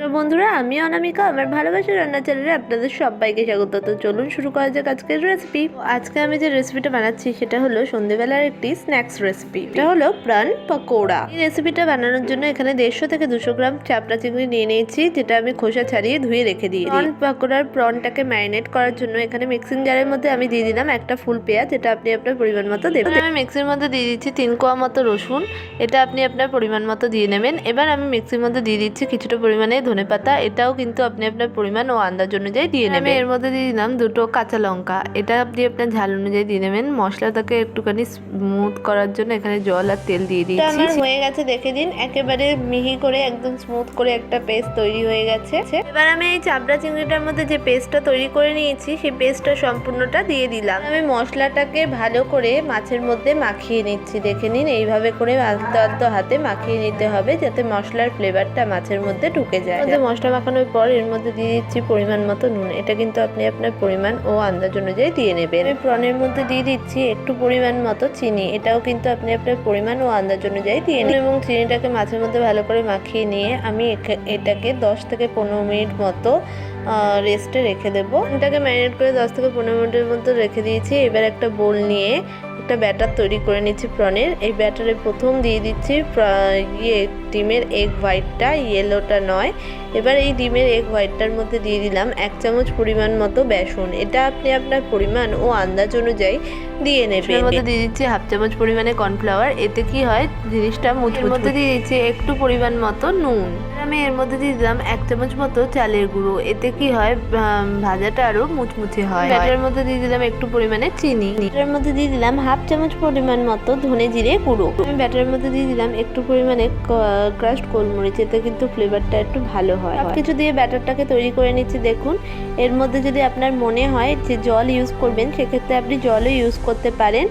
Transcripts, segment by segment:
তো বন্ধুরা, আমি অনামিকা, আমার ভালোবাসা রান্না চ্যানেলে আপনাদের সবাইকে স্বাগত। তো চলুন শুরু করা যাক আজকের রেসিপি আজকে আমি যে রেসিপিটা বানাচ্ছি, সেটা হলো সন্ধেবেলার একটি স্ন্যাক্স রেসিপি এটা হলো প্রাণ পকোড়া। এই রেসিপিটা বানানোর জন্য এখানে দেড়শো থেকে দুশো গ্রাম চাপড়া চিংড়ি নিয়ে নিয়েছি, যেটা আমি খোসা ছাড়িয়ে ধুয়ে রেখে দিই প্রন পকোড়ার প্রনটাকে ম্যারিনেট করার জন্য এখানে মিক্সিং জারের মধ্যে আমি দিয়ে দিলাম একটা ফুল পেঁয়াজ যেটা আপনি আপনার পরিমাণ মতো দেবেন। আমি মিক্সির মধ্যে দিয়ে দিচ্ছি তিন কোয়া মতো রসুন, এটা আপনি আপনার পরিমাণ মতো দিয়ে নেবেন। এবার আমি মিক্সির মধ্যে দিয়ে দিচ্ছি কিছুটা পরিমাণে ধনে পাতা এটাও কিন্তু আপনি আপনার পরিমাণ ও আন্দাজ অনুযায়ী দিয়ে নেবেন। আমি এর মধ্যে দিয়ে দিলাম দুটো কাঁচা লঙ্কা। এটা আপনি আপনার ঝাল অনুযায়ী দিয়ে নেবেন। মশলাটাকে একটুখানি স্মুথ করার জন্য এখানে জল আর তেল দিয়ে আমার হয়ে গেছে দেখে দিন। একেবারে মিহি করে একদম স্মুথ করে একটা পেস্ট তৈরি হয়ে গেছে। এবার আমি এই চাবড়া চিংড়িটার মধ্যে যে পেস্টটা তৈরি করে নিয়েছি সেই পেস্টটা সম্পূর্ণটা দিয়ে দিলাম। আমি মশলাটাকে ভালো করে মাছের মধ্যে মাখিয়ে নিচ্ছি। দেখে নিন এইভাবে করে আস্তে আস্তে হাতে মাখিয়ে নিতে হবে যাতে মশলার ফ্লেভারটা মাছের মধ্যে ঢুকে যায়। মধ্যে মশলা মাখানোর পর এর মধ্যে দিয়ে দিচ্ছি পরিমাণ মতো নুন। এটা কিন্তু আপনি আপনার পরিমাণ ও আন্দাজ অনুযায়ী দিয়ে নেবেন। আমি প্রনের মধ্যে দিয়ে দিচ্ছি একটু পরিমাণ মতো চিনি। এটাও কিন্তু আপনি আপনার পরিমাণ ও আন্দাজ অনুযায়ী দিয়ে নেবেন। এবং চিনিটাকে মাছের মধ্যে ভালো করে মাখিয়ে নিয়ে আমি এটাকে দশ থেকে পনেরো মিনিট মতো রেস্টে রেখে দেবো। এটাকে ম্যারিনেট করে দশ থেকে পনেরো মিনিটের মতো রেখে দিয়েছি। এবার একটা বোল নিয়ে একটা ব্যাটার তৈরি করে নিচ্ছি প্রনের এই ব্যাটারে প্রথম দিয়ে দিচ্ছি ইয়ে ডিমের এগ হোয়াইটটা ইয়েলোটা নয়। এবার এই ডিমের এগ হোয়াইটটার মধ্যে দিয়ে দিলাম এক চামচ পরিমাণ মতো বেসন। এটা আপনি আপনার পরিমাণ ও আন্দাজ অনুযায়ী দিয়ে নেবেন। এর মধ্যে দিয়ে দিচ্ছি হাফ চামচ পরিমাণে কর্নফ্লাওয়ার এতে কি হয়? জিনিসটা মুচমুচ মধ্যে দিয়ে দিচ্ছি একটু পরিমাণ মতো নুন। আমি এর মধ্যে দিয়ে দিলাম এক চামচ মতো চালের গুঁড়ো। এতে কি হয় ভাজাটা আরও মুচমুচে হয়। ব্যাটারের মধ্যে দিয়ে দিলাম একটু পরিমাণে চিনি। এর মধ্যে দিয়ে দিলাম হাফ চামচ পরিমাণ মতো ধনে জিরে গুঁড়ো। আমি ব্যাটারের মধ্যে দিয়ে দিলাম একটু পরিমাণে ক্রাস্ট গোলমরিচ। এতে কিন্তু ফ্লেভারটা একটু ভালো হয়। কিছু দিয়ে ব্যাটারটাকে তৈরি করে নিচ্ছি দেখুন। এর মধ্যে যদি আপনার মনে হয় যে জল ইউজ করবেন সেক্ষেত্রে আপনি জলও ইউজ করতে পারেন।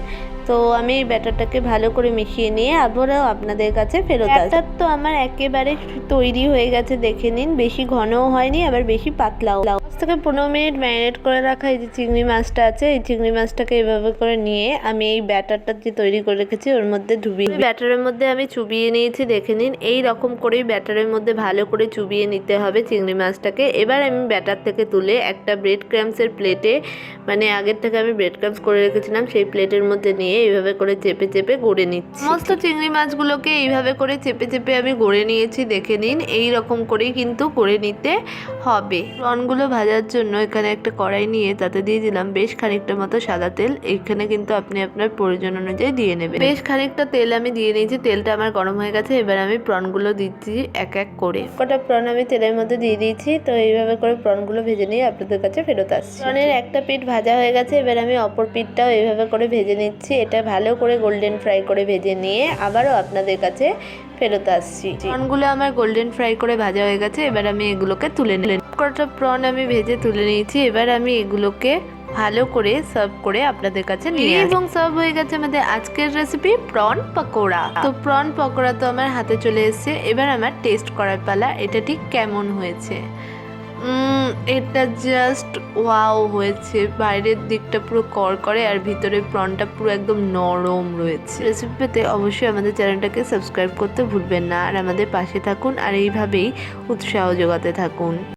তো আমি এই ব্যাটারটাকে ভালো করে মিশিয়ে নিয়ে আবারও আপনাদের কাছে ফেরত ব্যাটার তো আমার একেবারে তৈরি হয়ে গেছে দেখে নিন। বেশি ঘনও হয়নি আবার বেশি পাতলাও। দশ থেকে পনেরো মিনিট ম্যারিনেট করে রাখা এই যে চিংড়ি মাছটা আছে এই চিংড়ি মাছটাকে এভাবে করে নিয়ে আমি এই ব্যাটারটা যে তৈরি করে রেখেছি ওর মধ্যে ডুবিয়ে ব্যাটারের মধ্যে আমি চুবিয়ে নিয়েছি দেখে নিন। এই রকম করেই ব্যাটারের মধ্যে ভালো করে চুবিয়ে নিতে হবে চিংড়ি মাছটাকে। এবার আমি ব্যাটার থেকে তুলে একটা ব্রেড ক্রামসের প্লেটে মানে আগের থেকে আমি ব্রেড ক্রামস করে রেখেছিলাম সেই প্লেটের মধ্যে নিয়ে এইভাবে করে চেপে চেপে গড়ে নিচ্ছি। সমস্ত চিংড়ি মাছগুলোকে এইভাবে করে চেপে চেপে আমি গড়ে নিয়েছি, দেখে নিন। এই রকম করেই কিন্তু গড়ে নিতে হবে। প্রনগুলো ভাজার জন্য এখানে একটা কড়াই নিয়ে তাতে দিয়ে দিলাম বেশ খানিকটা মতো সাদা তেল। এখানে কিন্তু আপনি আপনার প্রয়োজন অনুযায়ী দিয়ে নেবেন। বেশ খানিকটা তেল আমি দিয়ে নিয়েছি। তেলটা আমার গরম হয়ে গেছে, এবার আমি প্রনগুলো দিচ্ছি এক এক করে। কটা প্রন আমি তেলের মধ্যে দিয়ে দিয়েছি, তো এইভাবে করে প্রনগুলো ভেজে নিয়ে আপনাদের কাছে ফেরত আসছি। প্রনের একটা পিঠ ভাজা হয়ে গেছে, এবার আমি অপর পিঠটাও এইভাবে করে ভেজে নিচ্ছি। এটা ভালো করে গোল্ডেন ফ্রাই করে ভেজে নিয়ে আবারও আপনাদের কাছে ফেরত আসছি। প্রনগুলো আমার গোল্ডেন ফ্রাই করে ভাজা হয়ে গেছে এবার আমি এগুলোকে তুলে নিলাম কটা প্রন আমি ভেজে তুলে নিয়েছি এবার আমি এগুলোকে ভালো করে সার্ভ করে আপনাদের কাছে নিয়ে এবং সার্ভ হয়ে গেছে আমাদের আজকের রেসিপি প্রন পকোড়া। তো প্রন পকোড়া তো আমার হাতে চলে এসেছে এবার আমার টেস্ট করার পালা এটা ঠিক কেমন হয়েছে? এটা জাস্ট ওয়াও হয়েছে। বাইরের দিকটা পুরো করকরে আর ভিতরে প্রনটা পুরো একদম নরম রয়েছে। রেসিপি পেতে অবশ্যই আমাদের চ্যানেলটাকে সাবস্ক্রাইব করতে ভুলবেন না। আর আমাদের পাশে থাকুন আর এইভাবেই উৎসাহ যোগাতে থাকুন।